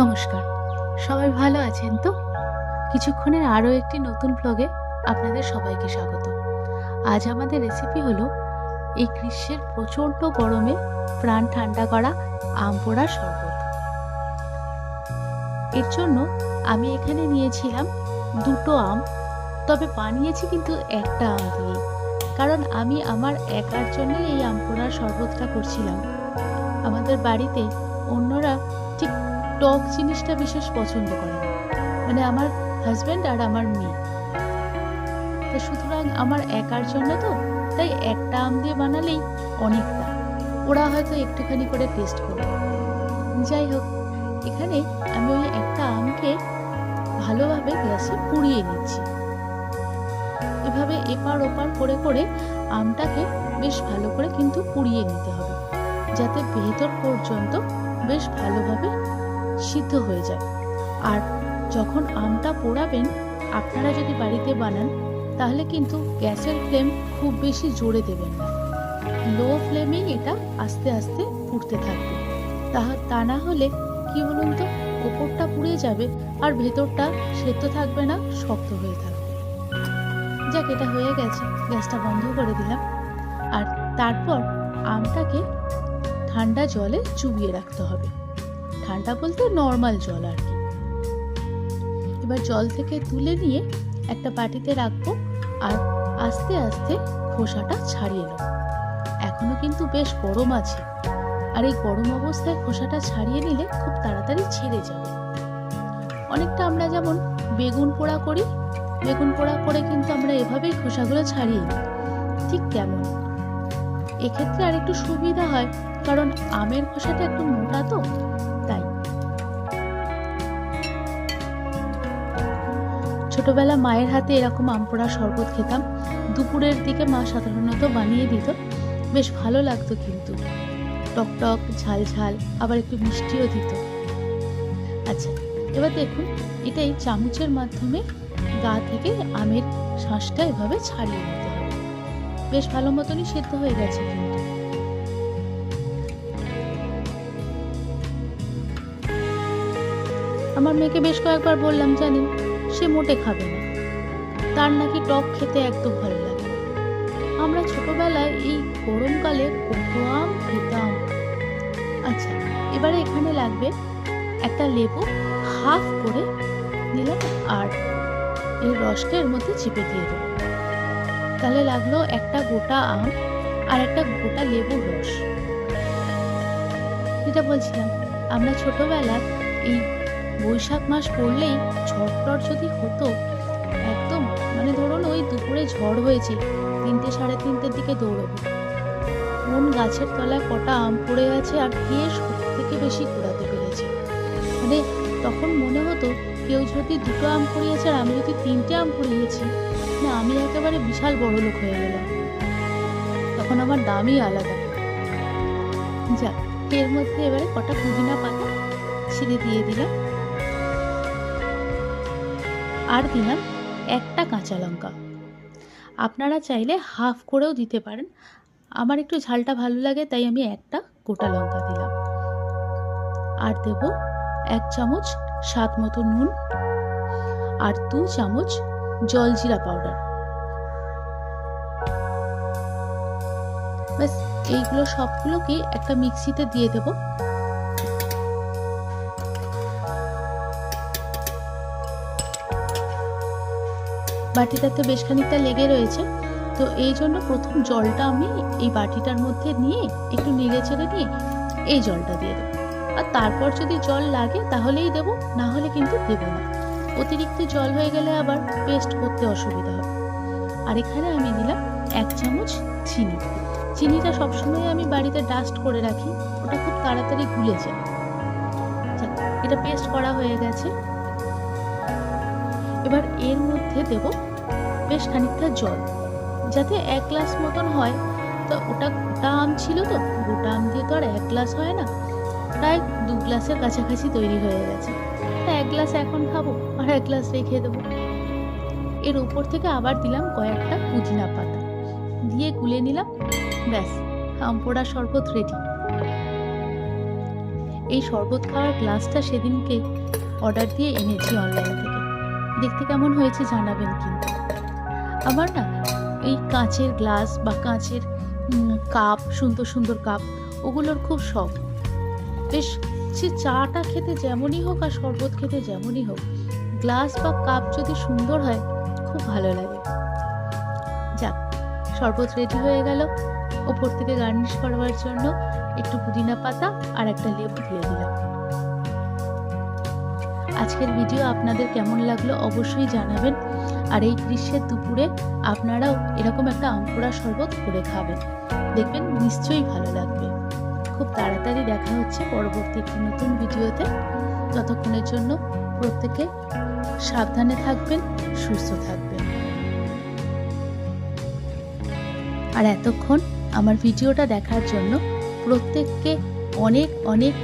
নমস্কার। সবাই ভালো আছেন তো? কিছুক্ষণের আরও একটি নতুন ব্লগে আপনাদের সবাইকে স্বাগত। আজ আমাদের রেসিপি হলো এই গ্রীষ্মের প্রচণ্ড গরমে প্রাণ ঠান্ডা করা আম পোড়া শরবত। এর জন্য আমি এখানে নিয়েছিলাম দুটো আম, তবে বানিয়েছি কিন্তু একটা আম দিয়ে, কারণ আমি আমার একার জন্যই এই আম পোড়ার শরবতটা করছিলাম। আমাদের বাড়িতে অন্যরা ঠিক টক জিনিসটা বিশেষ পছন্দ করে না। মানে আমার হাজব্যান্ড আর আমার মেয়ে। তো সুতরাং আমার একার জন্য তো, তাই একটা আম দিয়ে বানালেই অনেকটা। ওরা হয়তো একটুখানি করে টেস্ট করবে যাই হোক, এখানে আমি ওই একটা আমকে ভালোভাবে গ্যাসে পুড়িয়ে নিচ্ছি। এভাবে এপার ওপার করে করে আমটাকে বেশ ভালো করে কিন্তু পুড়িয়ে নিতে হবে। যাতে ভেতর পর্যন্ত বেশ ভালোভাবে সিদ্ধ হয়ে যায়। আর যখন আমটা পোড়াবেন, আপনারা যদি বাড়িতে বানান, তাহলে কিন্তু গ্যাসের ফ্লেম খুব বেশি জোরে দেবেন না। লো ফ্লেমেই এটা আস্তে আস্তে পুড়তে থাকবে। তাহা তা না হলে কি বলুন তো, ওপরটা পুড়ে যাবে আর ভেতরটা সেদ্ধ থাকবে না, শক্ত হয়ে থাকবে। যাক, এটা হয়ে গেছে। গ্যাসটা বন্ধ করে দিলাম। আর তারপর আমটাকে ঠান্ডা জলে চুবিয়ে রাখতে হবে। ঠান্ডা বলতে নর্মাল জল আর কি। এবার জল থেকে তুলে নিয়ে একটা বাটিতে রাখব আর আস্তে আস্তে খোসাটা ছাড়িয়ে নেব। এখনও কিন্তু বেশ গরম আছে। আর এই গরম অবস্থায় খোসাটা ছাড়িয়ে নিলে খুব তাড়াতাড়ি ছেড়ে যাবে। অনেকটা আমরা যেমন বেগুন পোড়া করি, বেগুন পোড়া করে কিন্তু আমরা এভাবেই খোসাগুলো ছাড়িয়ে নিই। ঠিক তেমন। এক্ষেত্রে আর একটু সুবিধা হয়, কারণ আমের খোসাটা একটু মোটা তো ছোটবেলা মায়ের হাতে এরকম আম পোড়া শরবত খেতাম। দুপুরের দিকে মা সাধারণত বানিয়ে দিত। বেশ ভালো লাগতো কিন্তু। টক টক, ঝাল ঝাল, আবার একটু মিষ্টিও দিত। আচ্ছা এবার দেখুন, এটাই চামচের মাধ্যমে গা থেকে আমের শাঁসটা এভাবে ছাড়িয়ে নিতে হবে। বেশ ভালো মতনই সেদ্ধ হয়ে গেছে কিন্তু। আমার মেয়েকে বেশ কয়েকবার বললাম, জানেন সে মোটে খাবে না। তার নাকি টক খেতে একদম ভালো লাগে আমরা ছোটবেলায় এই গরমকালে কত আম খেতাম। আচ্ছা এবারে এখানে লাগবে একটা লেবু হাফ করে নিলাম আর এই রসটা এর মধ্যে চিপে দিয়ে দেবো। তাহলে লাগল একটা গোটা আম আর একটা গোটা লেবুর রস। যেটা বলছিলাম, আমরা ছোটবেলায় এই বৈশাখ মাস পড়লেই ঝড় যদি হতো, একদম মানে ধরুন ওই দুপুরে ঝড় হয়েছে, তিনটে সাড়ে তিনটের দিকে দৌড়বো। কোন গাছের তলায় কটা আম পড়ে আছে আর কে সব থেকে বেশি কুড়াতে পেরেছে? মানে তখন মনে হতো কেউ যদি দুটো আম কুড়িয়েছে আর আমি যদি তিনটে আম কুড়িয়েছি না আমি একেবারে বিশাল বড় লোক হয়ে গেলাম। তখন আমার দামই আলাদা। যাক, এর মধ্যে এবারে কটা পুদিনা পাতা ছিঁড়ে দিয়ে দিলাম। আর দিলাম একটা কাঁচা লঙ্কা। আপনারা চাইলে হাফ করেও দিতে পারেন। আমার একটু ঝালটা ভালো লাগে, তাই আমি একটা গোটা লঙ্কা দিলাম। আর দেব এক চামচ স্বাদ মতো নুন আর দু চামচ জলজিরা পাউডার। ব্যাস, এইগুলো সবগুলোকে একটা মিক্সিতে দিয়ে দেবো। বাটিটাতে বেশ খানিকটা লেগে রয়েছে। তো এই জন্য প্রথম জলটা আমি এই বাটিটার মধ্যে নিয়ে একটু নেড়ে চেড়ে নিয়ে এই জলটা দিয়ে দেবো। আর তারপর যদি জল লাগে তাহলেই দেবো, না হলে কিন্তু দেবো না। অতিরিক্ত জল হয়ে গেলে আবার পেস্ট করতে অসুবিধা হবে। আর এখানে আমি দিলাম এক চামচ চিনি। চিনিটা সবসময় আমি বাড়িতে ডাস্ট করে রাখি, ওটা খুব তাড়াতাড়ি গুলে যায়। এটা পেস্ট করা হয়ে গেছে। এবার এর মধ্যে দেব বেশ খানিকটা জল। যাতে এক গ্লাস মতন হয়। তো ওটা গোটা আম ছিল তো, গোটা আম দিয়ে তো আর এক গ্লাস হয় না। প্রায় দু গ্লাসের কাছাকাছি তৈরি হয়ে গেছে। এক গ্লাস এখন খাব, আর এক গ্লাস রেখে দেবো। এর উপর থেকে আবার দিলাম কয়েকটা পুদিনা পাতা। দিয়ে গুলে নিলাম, ব্যাস, আম পোড়া শরবত রেডি এই শরবত খাওয়ার গ্লাসটা সেদিনকে অর্ডার দিয়ে এনেছি অনলাইন থেকে। দেখতে কেমন হয়েছে জানাবেন কিন্তু। আমার না, এই কাঁচের গ্লাস বা কাঁচের কাপ, সুন্দর সুন্দর কাপ, ওগুলোর খুব শখ। বেশ, সে চাটা খেতে যেমনই হোক আর শরবত খেতে যেমনই হোক, গ্লাস বা কাপ যদি সুন্দর হয়, খুব ভালো লাগে। যাক, শরবত রেডি হয়ে গেল। ওপর থেকে গার্নিশ করবার জন্য একটু পুদিনা পাতা আর একটা লেবু দিয়ে দিলাম। আজকের ভিডিও আপনাদের কেমন লাগল অবশ্যই জানাবেন। আর এই গ্রীষ্মের দুপুরে আপনারাও এরকম একটা আমপোড়া শরবত করে খাবেন। দেখবেন নিশ্চয়ই ভালো লাগবে। খুব তাড়াতাড়ি দেখা হচ্ছে পরবর্তী একটি নতুন ভিডিওতে ততক্ষণের জন্য প্রত্যেকে সাবধানে থাকবেন, সুস্থ থাকবেন। আর এতক্ষণ আমার ভিডিওটা দেখার জন্য প্রত্যেককে অনেক অনেক